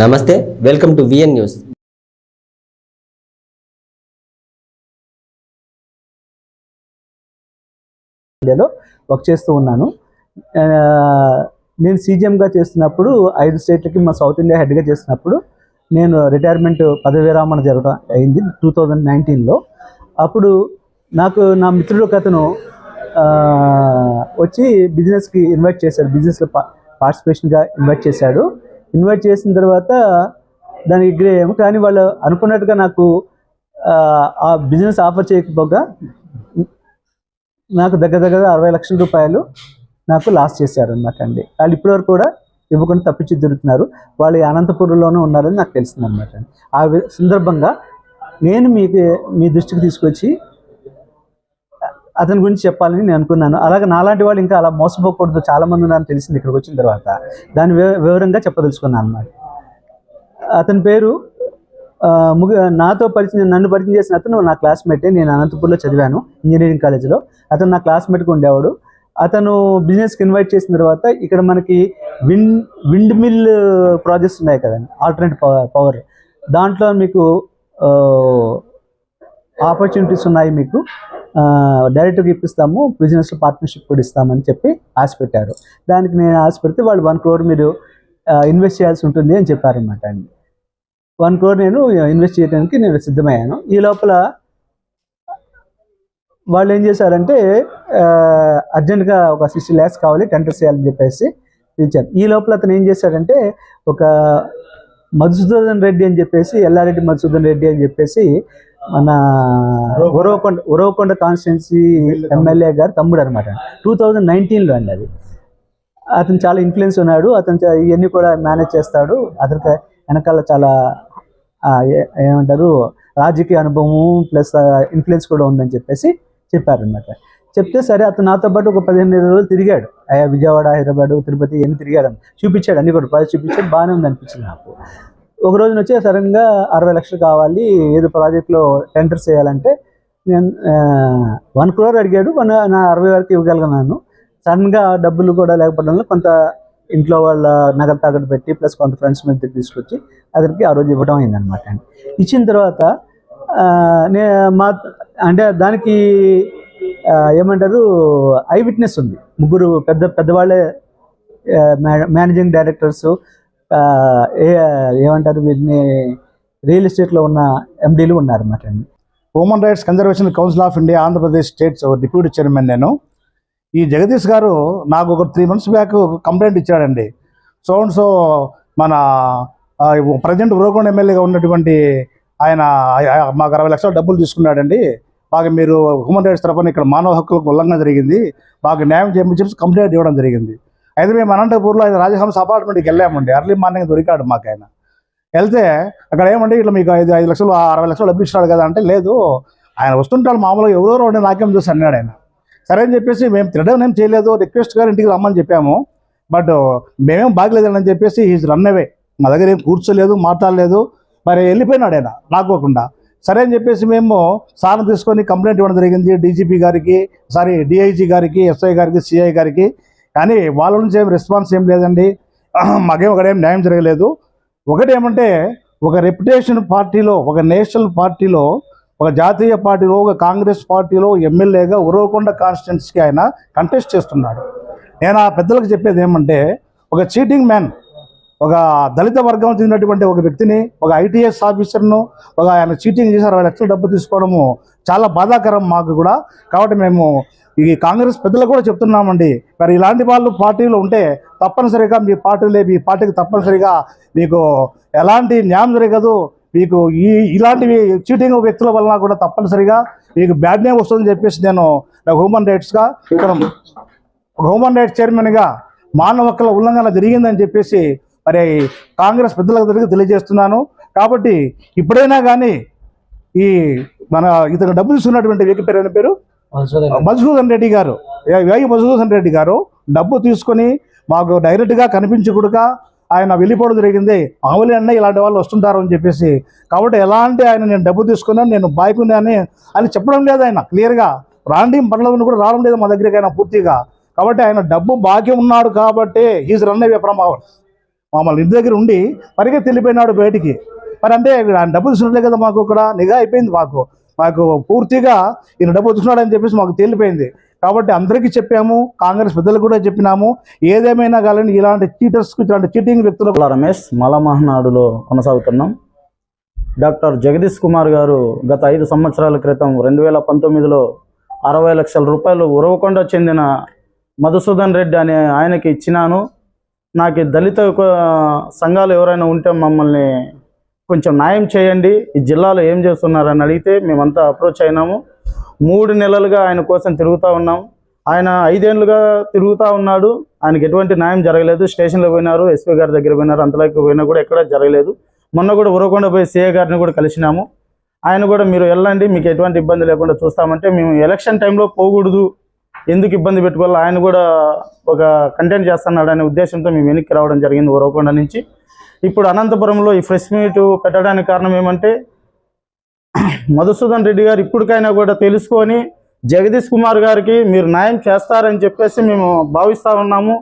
నమస్తే welcome to VN news. ఇండియాలో work చేస్తూ ఉన్నాను. నేను సీజీఎంగా చేస్తున్నప్పుడు ఐదు స్టేట్లకి మా సౌత్ ఇండియా హెడ్గా చేస్తున్నప్పుడు నేను రిటైర్మెంట్ పదవి విరామణ జరగడం అయింది టూ థౌజండ్ నైన్టీన్లో. అప్పుడు నాకు నా మిత్రుడు కథను వచ్చి బిజినెస్కి ఇన్వైట్ చేశాడు బిజినెస్లో పా పార్టిసిపేషన్గా ఇన్వైట్ చేశాడు. ఇన్వైట్ చేసిన తర్వాత దానికి అగ్రీ అయ్యాము. కానీ వాళ్ళు అనుకున్నట్టుగా నాకు ఆ, బిజినెస్ ఆఫర్ చేయకపోగా నాకు దగ్గర దగ్గర అరవై లక్షల రూపాయలు నాకు లాస్ చేశారు అనమాట అండి. వాళ్ళు ఇప్పటివరకు కూడా ఇవ్వకుండా తప్పించి తిరుగుతున్నారు. వాళ్ళు అనంతపురంలోనే ఉన్నారని నాకు తెలిసింది అనమాట ఆ సందర్భంగా నేను మీకు మీ దృష్టికి తీసుకొచ్చి అతని గురించి చెప్పాలని నేను అనుకున్నాను. అలాగే నాలాంటి వాళ్ళు ఇంకా అలా మోసపోకూడదు. చాలామంది ఉన్నారని తెలిసింది ఇక్కడికి వచ్చిన తర్వాత. దాని వివరంగా చెప్పదలుచుకున్నాను అన్నమాట. అతని పేరు ముగి నాతో పరిచయం నన్ను పరిచయం చేసిన అతను నా క్లాస్మేటే. నేను అనంతపూర్లో చదివాను ఇంజనీరింగ్ కాలేజీలో. అతను నా క్లాస్మేట్గా ఉండేవాడు. అతను బిజినెస్కి ఇన్వైట్ చేసిన తర్వాత ఇక్కడ మనకి విండ్ విండ్ మిల్ ప్రాజెక్ట్స్ ఉన్నాయి కదండి. Alternate power. దాంట్లో మీకు ఆపర్చునిటీస్ ఉన్నాయి మీకు. డైరెక్ట్గా ఇప్పిస్తాము బిజినెస్ పార్ట్నర్షిప్ కూడా ఇస్తామని చెప్పి ఆశ పెట్టారు. దానికి నేను ఆశ పెడితే వాళ్ళు వన్ క్రోర్ మీరు ఇన్వెస్ట్ చేయాల్సి ఉంటుంది అని చెప్పారనమాట అండి. వన్ క్రోర్ నేను ఇన్వెస్ట్ చేయడానికి నేను సిద్ధమయ్యాను. ఈ లోపల వాళ్ళు ఏం చేశారంటే అర్జెంటుగా ఒక సిక్స్టీ ల్యాక్స్ కావాలి టెండర్ చేయాలని చెప్పేసి పిలిచారు. ఈ లోపల అతను ఏం చేశాడంటే ఒక మధుసూదన్ రెడ్డి అని చెప్పేసి ఎల్లారెడ్డి మధుసూదన్ రెడ్డి అని చెప్పేసి మన ఉరవకొండ ఉరవకొండ కాన్స్టిట్యున్సీ ఎమ్మెల్యే గారు తమ్ముడు అనమాట టూ థౌజండ్ నైన్టీన్లో అండి అది. అతను చాలా ఇన్ఫ్లుయెన్స్ ఉన్నాడు అతను ఇవన్నీ కూడా మేనేజ్ చేస్తాడు. అతనికి వెనకాల చాలా ఏ- ఏమంటారు రాజకీయ అనుభవం ప్లస్ ఇన్ఫ్లుయెన్స్ కూడా ఉందని చెప్పేసి చెప్పారనమాట చెప్తే సరే అతను నాతో పాటు ఒక పదిహేను ఇరవై రోజులు తిరిగాడు. అయ్యా విజయవాడ హైదరాబాద్ తిరుపతి ఎన్ని తిరిగాడు. చూపించాడు అన్ని కూడా ప్రాజెక్ట్ చూపించాడు బాగానే ఉంది అనిపించింది నాకు. ఒక రోజున వచ్చి సడన్గా అరవై లక్షలు కావాలి ఏదో ప్రాజెక్ట్లో టెండర్స్ చేయాలంటే నేను వన్ క్రోర్ అడిగాడు వన్ నా అరవై వరకు ఇవ్వగలిగినాను సడన్గా డబ్బులు కూడా లేకపోవడం వల్ల కొంత ఇంట్లో వాళ్ళ నగలు తాకట్టు పెట్టి ప్లస్ కొంత ఫ్రెండ్స్ మీద తీసుకొచ్చి అతనికి ఆ రోజు ఇవ్వడం అయిందనమాట అండి ఇచ్చిన తర్వాత నే మా అంటే దానికి ఏమంటారు? ఐ విట్నెస్ ఉంది. ముగ్గురు పెద్ద పెద్దవాళ్ళే మేనేజింగ్ డైరెక్టర్స్ ఏ ఏమంటారు వీటిని రియల్ ఎస్టేట్లో ఉన్న ఎండీలు ఉన్నారన్నమాట అండి. Human rights conservation council of India Andhra Pradesh states deputy chairman నేను. ఈ జగదీష్ గారు నాకు ఒక త్రీ మంత్స్ బ్యాక్ కంప్లైంట్ ఇచ్చాడండి. సో అండ్ సో మన ప్రజెంట్ ఉరవకొండ ఎమ్మెల్యేగా ఉన్నటువంటి ఆయన మాకు అరవై లక్షల డబ్బులు తీసుకున్నాడండి. బాగా మీరు హ్యూమన్ రైట్స్ తరఫున ఇక్కడ మానవ హక్కులకు ఉల్లంఘన జరిగింది. బాగా న్యాయం చేయమని చెప్పి కంప్లైంట్ ఇవ్వడం జరిగింది. అయితే మేము అనంతపూర్లో ఆయన రాజహంస అపార్ట్మెంట్కి వెళ్ళామండి. ఎర్లీ మార్నింగ్ దొరికాడు మాకు ఆయన. వెళ్తే అక్కడ ఏమండి ఇట్లా మీకు ఐదు ఐదు లక్షలు అరవై లక్షలు డబ్బు కదా అంటే లేదు. ఆయన వస్తుంటాడు మామూలుగా ఎవరెవరో ఉండే నాకేం చూసి అన్నాడు ఆయన. సరే అని చెప్పేసి మేము తినడం ఏం చేయలేదు. రిక్వెస్ట్ గారు ఇంటికి రమ్మని చెప్పాము. బట్ మేమేం బాగలేదని అని చెప్పేసి ఈజ్ రన్ అవే మా దగ్గర ఏం కూర్చోలేదు మాట్లాడలేదు. మరి వెళ్ళిపోయినాడు ఆయన నాకోకుండా సరే అని చెప్పేసి మేము సార్ని తీసుకొని కంప్లైంట్ ఇవ్వడం జరిగింది. డీజీపీ గారికి సారీ డిఐజీ గారికి ఎస్ఐ గారికి సిఐ గారికి. కానీ వాళ్ళ నుంచి ఏం రెస్పాన్స్ ఏం లేదండి. మాకేం ఒకటేం న్యాయం జరగలేదు. ఒకటి ఏమంటే ఒక రెప్యుటేషన్ పార్టీలో ఒక నేషనల్ పార్టీలో ఒక జాతీయ పార్టీలో ఒక కాంగ్రెస్ పార్టీలో ఎమ్మెల్యేగా ఉరవకొండ కాన్స్టిట్యున్సీకి ఆయన కంటెస్ట్ చేస్తున్నాడు. నేను ఆ పెద్దలకు చెప్పేది ఏమంటే ఒక చీటింగ్ మ్యాన్ ఒక దళిత వర్గం చెందినటువంటి ఒక వ్యక్తిని ఒక ఐటీఎస్ ఆఫీసర్ను ఒక ఆయన చీటింగ్ చేసి అరవై లక్షల డబ్బు తీసుకోవడము చాలా బాధాకరం మాకు కూడా. కాబట్టి మేము ఈ కాంగ్రెస్ పెద్దలకు కూడా చెప్తున్నామండి. మరి ఇలాంటి వాళ్ళు పార్టీలో ఉంటే తప్పనిసరిగా మీ పార్టీలే మీ పార్టీకి తప్పనిసరిగా మీకు ఎలాంటి న్యాయం జరగదు. మీకు ఈ ఇలాంటివి చీటింగ్ వ్యక్తుల వలన కూడా తప్పనిసరిగా మీకు బ్యాడ్ నేమ్ వస్తుందని చెప్పేసి నేను హ్యూమన్ రైట్స్గా ఇక్కడ ఒక హ్యూమన్ రైట్స్ చైర్మన్గా మానవ హక్కుల ఉల్లంఘన జరిగిందని చెప్పేసి మరి కాంగ్రెస్ పెద్దలకు తిరిగి తెలియజేస్తున్నాను. కాబట్టి ఇప్పుడైనా కానీ ఈ మన ఇతను డబ్బు తీసుకున్నటువంటి వ్యక్తి పేరు అయిన పేరు? మధుసూదన్ రెడ్డి. గారు. వేగి మధుసూదన్ రెడ్డి గారు డబ్బు తీసుకొని మాకు డైరెక్ట్గా కనిపించకూడగా ఆయన వెళ్ళిపోవడం జరిగింది. మామూలు అన్న ఇలాంటి వాళ్ళు వస్తుంటారు అని చెప్పేసి. కాబట్టి ఎలాంటి ఆయన నేను డబ్బు తీసుకున్నాను నేను బాయ్కుని అని అని చెప్పడం లేదు ఆయన క్లియర్గా రాండి పనులను కూడా రావడం లేదు మా దగ్గరికి ఆయన పూర్తిగా. కాబట్టి ఆయన డబ్బు బాకీ ఉన్నాడు కాబట్టి is run away from our మమ్మల్ని ఇంటి దగ్గర ఉండి పరిగెత్తి వెళ్ళిపోయినాడు బయటికి. మరి అంటే ఆయన డబ్బులు తీసుకున్నట్లే కదా మాకు ఇక్కడ నిఘా అయిపోయింది మాకు. మాకు పూర్తిగా ఈయన డబ్బు తీసుకున్నాడు అని చెప్పేసి మాకు తేలిపోయింది. కాబట్టి అందరికీ చెప్పాము కాంగ్రెస్ పెద్దలకు కూడా చెప్పినాము. ఏదేమైనా కానీ ఇలాంటి చీటర్స్కి ఇలాంటి చీటింగ్ వ్యక్తులకు రమేష్ మలమహనాడులో కొనసాగుతున్నాం. డాక్టర్ జగదీష్ కుమార్ గారు గత ఐదు సంవత్సరాల క్రితం రెండు వేల పంతొమ్మిదిలో అరవై లక్షల రూపాయలు ఉరవకొండ చెందిన మధుసూదన్ రెడ్డి అనే ఆయనకి ఇచ్చినాను. నాకు దళిత సంఘాలు ఎవరైనా ఉంటే మమ్మల్ని కొంచెం న్యాయం చేయండి. ఈ జిల్లాలో ఏం చేస్తున్నారని అడిగితే మేమంతా అప్రోచ్ అయినాము. మూడు నెలలుగా ఆయన కోసం తిరుగుతూ ఉన్నాం. ఆయన ఐదేళ్ళుగా తిరుగుతూ ఉన్నాడు. ఆయనకి ఎటువంటి న్యాయం జరగలేదు. స్టేషన్లో పోయినారు ఎస్పీ గారి దగ్గర పోయినారు అంతలోకి పోయినా కూడా ఎక్కడ జరగలేదు. మొన్న కూడా ఉరవకొండ పోయి సీఏ గారిని కూడా కలిసినాము. ఆయన కూడా మీరు వెళ్ళండి మీకు ఎటువంటి ఇబ్బంది లేకుండా చూస్తామంటే మేము ఎలక్షన్ టైంలో పోకూడదు. ఎందుకు ఇబ్బంది పెట్టుకోవాలి ఆయన కూడా ఒక కంటెంట్ చేస్తున్నాడు అనే ఉద్దేశంతో మేము వెనక్కి రావడం జరిగింది ఓరవకొండ నుంచి. ఇప్పుడు అనంతపురంలో ఈ ఫ్రెష్ మీట్ పెట్టడానికి కారణం ఏమంటే మధుసూదన్ రెడ్డి గారు ఇప్పటికైనా కూడా తెలుసుకొని జగదీష్ కుమార్ గారికి మీరు న్యాయం చేస్తారని చెప్పేసి మేము భావిస్తూ ఉన్నాము.